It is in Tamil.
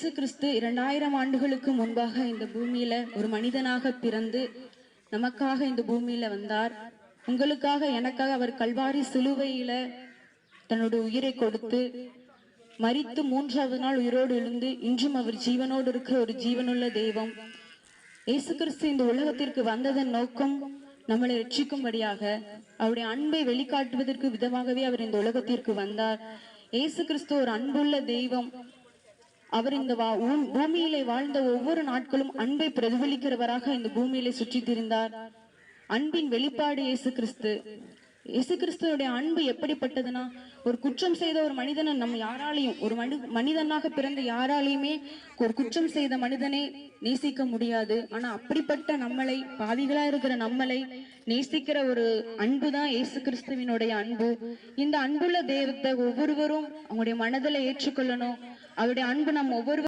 இயேசு கிறிஸ்து இரண்டாயிரம் ஆண்டுகளுக்கு முன்பாக இந்த பூமியில ஒரு மனிதனாக பிறந்து நமக்காக இந்த பூமியில வந்தார். உங்களுக்காக எனக்காக அவர் கல்வாரி சிலுவையில தன்னுடைய உயிரை கொடுத்து மறித்து மூன்றாவது நாள் உயிரோடு எழுந்து இன்றும் அவர் ஜீவனோடு இருக்கிற ஒரு ஜீவனுள்ள தெய்வம். இயேசு கிறிஸ்து இந்த உலகத்திற்கு வந்ததன் நோக்கம் நம்மளை ரட்சிக்கும்படியாக அவருடைய அன்பை வெளிக்காட்டுவதற்கு விதமாகவே அவர் இந்த உலகத்திற்கு வந்தார். இயேசு கிறிஸ்து ஒரு அன்புள்ள தெய்வம். அவர் இந்த வா- பூமியிலே வாழ்ந்த ஒவ்வொரு நாட்களும் அன்பை பிரதிபலிக்கிறவராக இந்த பூமியிலே சுற்றி திரிந்தார் அன்பின் வெளிப்பாடு இயேசு கிறிஸ்து இயேசு கிறிஸ்துவோடைய அன்பு எப்படிப்பட்டதுன்னா ஒரு குற்றம் செய்த ஒரு மனிதனை நம்ம யாராலையும் ஒரு மனி மனிதனாக பிறந்த யாராலையுமே ஒரு குற்றம் செய்த மனிதனை நேசிக்க முடியாது. ஆனா அப்படிப்பட்ட நம்மளை பாவிகளா இருக்கிற நம்மளை நேசிக்கிற ஒரு அன்பு தான் இயேசு கிறிஸ்துவினுடைய அன்பு. இந்த அன்புள்ள தெய்வத்தை ஒவ்வொருவரும் அவங்களுடைய மனதில் ஏற்றுக்கொள்ளணும். அவருடைய அன்பு நம்ம ஒவ்வொரு